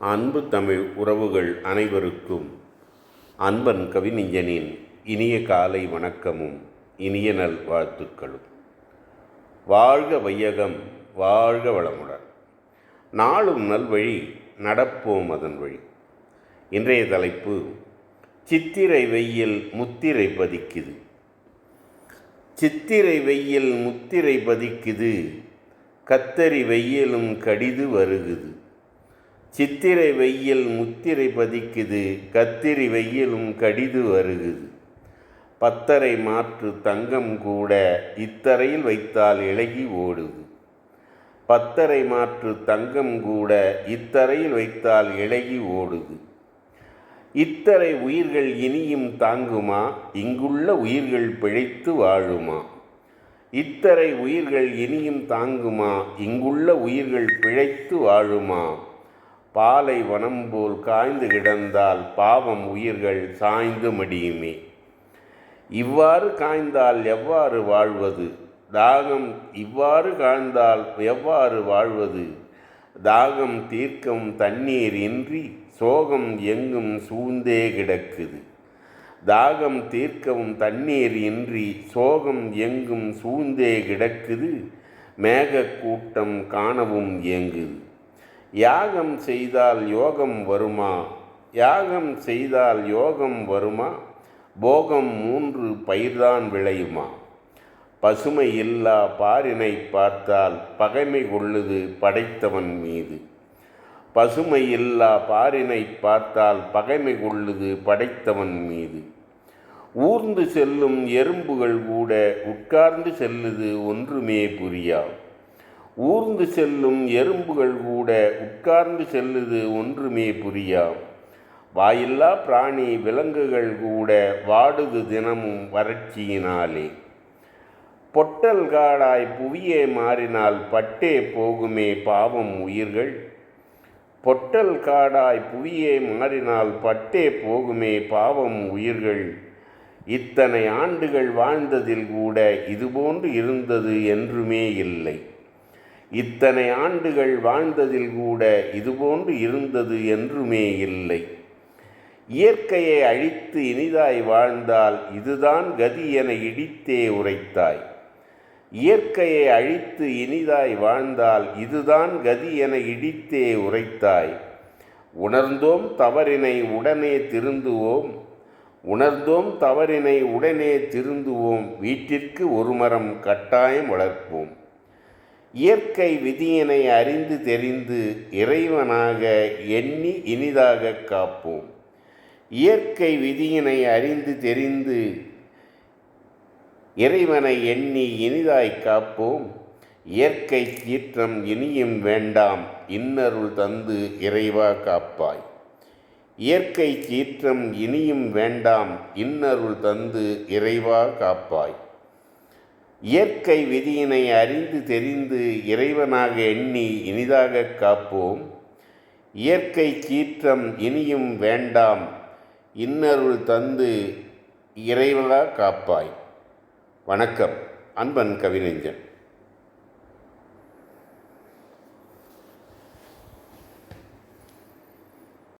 அன்பு தமிழ் உறவுகள் அனைவருக்கும் அன்பன் கவிஞனின் இனிய காலை வணக்கமும் இனிய நல் வாழ்த்துக்களும். வாழ்க வையகம் வாழ்க வளமுடன். நாளும் நல்வழி நடப்போம் அதன் வழி. இன்றைய தலைப்பு சித்திரை வெயில் முத்திரை பதிக்குது. சித்திரை வெயில் முத்திரை பதிக்குது கத்தரி வெயிலும் கடிது வருகுது. சித்திரை வெயில் முத்திரை பதிக்குது கத்திரி வெயிலும் கடிது வருகுது. பத்தரை மாற்று தங்கம் கூட இத்தரையில் வைத்தால் இழகி ஓடுது. பத்தரை மாற்று தங்கம் கூட இத்தரையில் வைத்தால் இழகி ஓடுது. இத்தரை உயிர்கள் இனியும் தாங்குமா? இங்குள்ள உயிர்கள் பிழைத்து வாழுமா? இத்தரை உயிர்கள் இனியும் தாங்குமா? இங்குள்ள உயிர்கள் பிழைத்து வாழுமா? பாலை வனம்போல் காய்ந்து கிடந்தால் பாவம் உயிர்கள் சாய்ந்து மடியுமே. இவ்வாறு காய்ந்தால் எவ்வாறு வாழ்வது? தாகம் இவ்வாறு காய்ந்தால் எவ்வாறு வாழ்வது? தாகம் தீர்க்கும் தண்ணீர் இன்றி சோகம் எங்கும் சூழ்ந்தே கிடக்குது. தாகம் தீர்க்கவும் தண்ணீர் இன்றி சோகம் எங்கும் சூழ்ந்தே கிடக்குது. மேகக்கூட்டம் காணவும் இயங்குது. யாகம் செய்தால் யோகம் வருமா? யாகம் செய்தால் யோகம் வருமா? போகம் மூன்று பயிர்தான் விளையுமா? பசுமை இல்லா பாரினை பார்த்தால் பகைமை கொள்ளுது படைத்தவன் மீது. பசுமை இல்லா பாரினை பார்த்தால் பகைமை கொள்ளுது படைத்தவன் மீது. ஊர்ந்து செல்லும் எறும்புகள் கூட உட்கார்ந்து செல்லுது ஒன்றுமே புரியா? ஊர்ந்து செல்லும் எறும்புகள் கூட உட்கார்ந்து செல்லுது ஒன்றுமே புரியா வாயில்லா பிராணி விலங்குகள் கூட வாடுது தினமும் வறட்சியினாலே. பொட்டல் காடாய் புவியே மாறினால் பட்டே போகுமே பாவம் உயிர்கள். பொட்டல் காடாய் புவியே மாறினால் பட்டே போகுமே பாவம் உயிர்கள். இத்தனை ஆண்டுகள் வாழ்ந்ததில் கூட இதுபோன்று இருந்தது என்றுமே இல்லை. இத்தனை ஆண்டுகள் வாழ்ந்ததில் கூட இதுபோன்று இருந்தது என்றுமே இல்லை. இயற்கையை அழித்து இனிதாய் வாழ்ந்தால் இதுதான் கதி என இடித்தே உரைத்தாய். இயற்கையை அழித்து இனிதாய் வாழ்ந்தால் இதுதான் கதி என இடித்தே உரைத்தாய். உணர்ந்தோம் தவறினை உடனே திருந்துவோம். உணர்ந்தோம் தவறினை உடனே திருந்துவோம். வீட்டிற்கு ஒரு மரம் கட்டாயம் வளர்ப்போம். இயற்கை விதியினை அறிந்து தெரிந்து இறைவனாக எண்ணி இனிதாக காப்போம். இயற்கை விதியினை அறிந்து தெரிந்து இறைவனை எண்ணி இனிதாய் காப்போம். இயற்கை சீற்றம் இனியும் வேண்டாம் இன்னருள் தந்து இறைவா காப்பாய். இயற்கை சீற்றம் இனியும் வேண்டாம் இன்னருள் தந்து இறைவா காப்பாய். இயற்கை விதியினை அறிந்து தெரிந்து இறைவனாக எண்ணி இனிதாக காப்போம். இயற்கை சீற்றம் இனியும் வேண்டாம். இன்னருள் தந்து இறைவனாக காப்பாய். வணக்கம். அன்பன் கவிநெஞ்சன்.